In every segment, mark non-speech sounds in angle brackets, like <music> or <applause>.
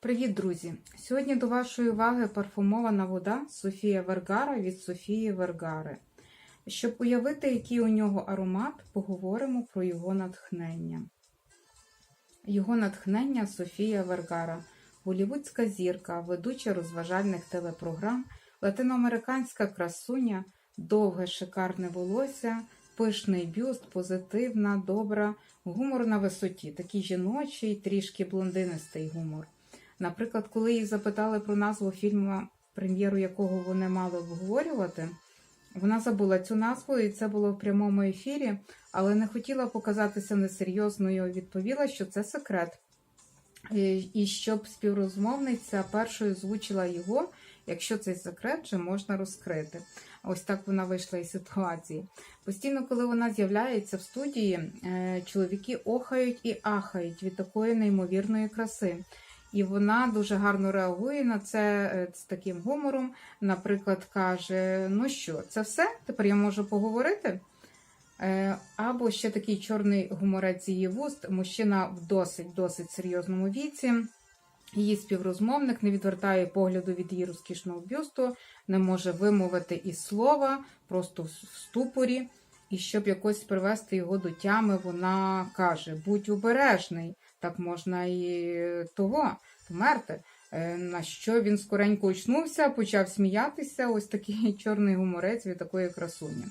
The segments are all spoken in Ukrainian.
Привіт, друзі! Сьогодні до вашої уваги парфумована вода Софія Вергара від Софії Вергари. Щоб уявити, який у нього аромат, поговоримо про його натхнення. Його натхнення Софія Вергара, голівудська зірка, ведуча розважальних телепрограм, латиноамериканська красуня, довге шикарне волосся, пишний бюст, позитивна, добра, гумор на висоті, такий жіночий, трішки блондинистий гумор. Наприклад, коли їх запитали про назву фільму, прем'єру якого вони мали обговорювати, вона забула цю назву, і це було в прямому ефірі, але не хотіла показатися несерйозною. Відповіла, що це секрет. І- щоб співрозмовниця першою озвучила його, якщо цей секрет вже можна розкрити. Ось так вона вийшла із ситуації. Постійно, коли вона з'являється в студії, е, чоловіки охають і ахають від такої неймовірної краси. І вона дуже гарно реагує на це е, з таким гумором. Наприклад, каже: Ну що, це все? Тепер я можу поговорити. Е, Або ще такий чорний гуморець її вуст, мужчина в досить досить серйозному віці. Її співрозмовник не відвертає погляду від її розкішного бюсту, не може вимовити і слова, просто в ступорі. І щоб якось привести його до тями, вона каже: будь обережний, так можна і того померти. Е, На що він скоренько очнувся, почав сміятися. Ось такий <laughs> чорний гуморець від такої красуні.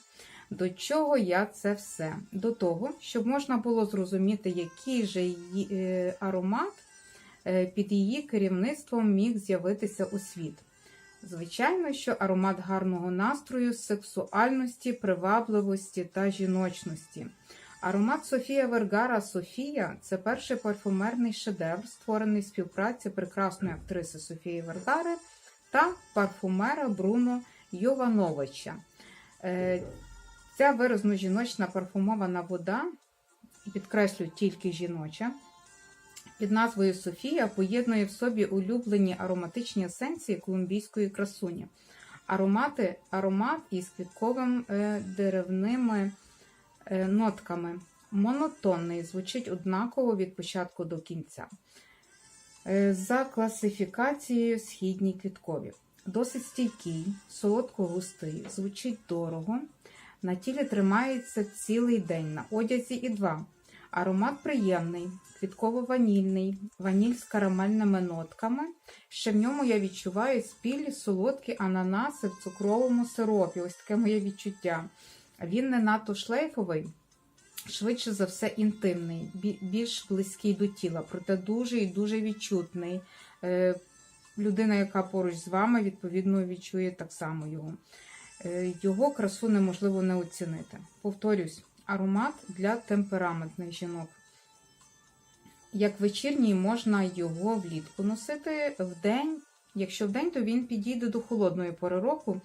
До чого я це все? До того, щоб можна було зрозуміти, який же її е, аромат е, під її керівництвом міг з'явитися у світ. Звичайно, що аромат гарного настрою, сексуальності, привабливості та жіночності. Аромат Софія Вергара Софія це перший парфумерний шедевр, створений в співпраці прекрасної актриси Софії Вергари та парфумера Бруно Йовановича. Е, Ця виразно жіночна парфумована вода, підкреслю тільки жіноча, під назвою Софія поєднує в собі улюблені ароматичні есенції колумбійської красуні. Аромати, аромат із квітковим е, деревними е, нотками. Монотонний, звучить однаково від початку до кінця. Е, За класифікацією східні квіткові. Досить стійкий, солодко-густий, звучить дорого. На тілі тримається цілий день, на одязі і два. Аромат приємний, квітково-ванільний, ваніль з карамельними нотками. Ще в ньому я відчуваю спілі солодкі ананаси в цукровому сиропі. Ось таке моє відчуття. Він не надто шлейфовий, швидше за все інтимний, більш близький до тіла, проте дуже і дуже відчутний. Е, Людина, яка поруч з вами, відповідно відчує так само його. Е, Його красу неможливо не оцінити. Повторюсь, аромат для темпераментних жінок. Як вечірній можна його влітку носити вдень. Якщо вдень, то він підійде до холодної пори року.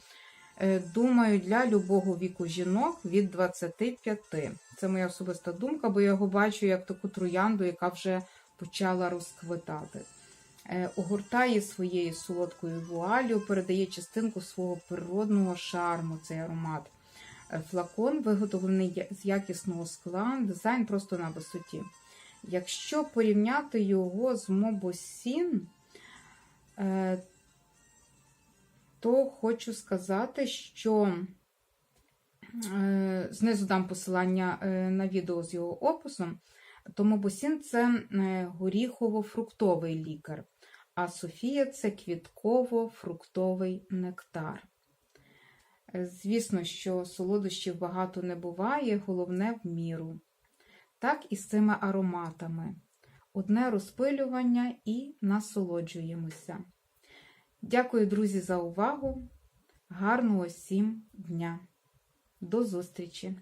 Е, Думаю, для любого віку жінок від 25. Це моя особиста думка, бо я його бачу як таку троянду, яка вже почала розквитати. Е, Огортає своєю солодкою вуалью, передає частинку свого природного шарму цей аромат. Е, Флакон виготовлений з якісного скла, дизайн просто на висоті. Якщо порівняти його з Мобосін, е, то хочу сказати, що е, знизу дам посилання на відео з його описом. То Мобосін це горіхово-фруктовий лікар, а Софія це квітково-фруктовий нектар. Звісно, що солодощів багато не буває, головне в міру. Так і з цими ароматами. Одне розпилювання і насолоджуємося. Дякую, друзі, за увагу. Гарного всім дня. До зустрічі!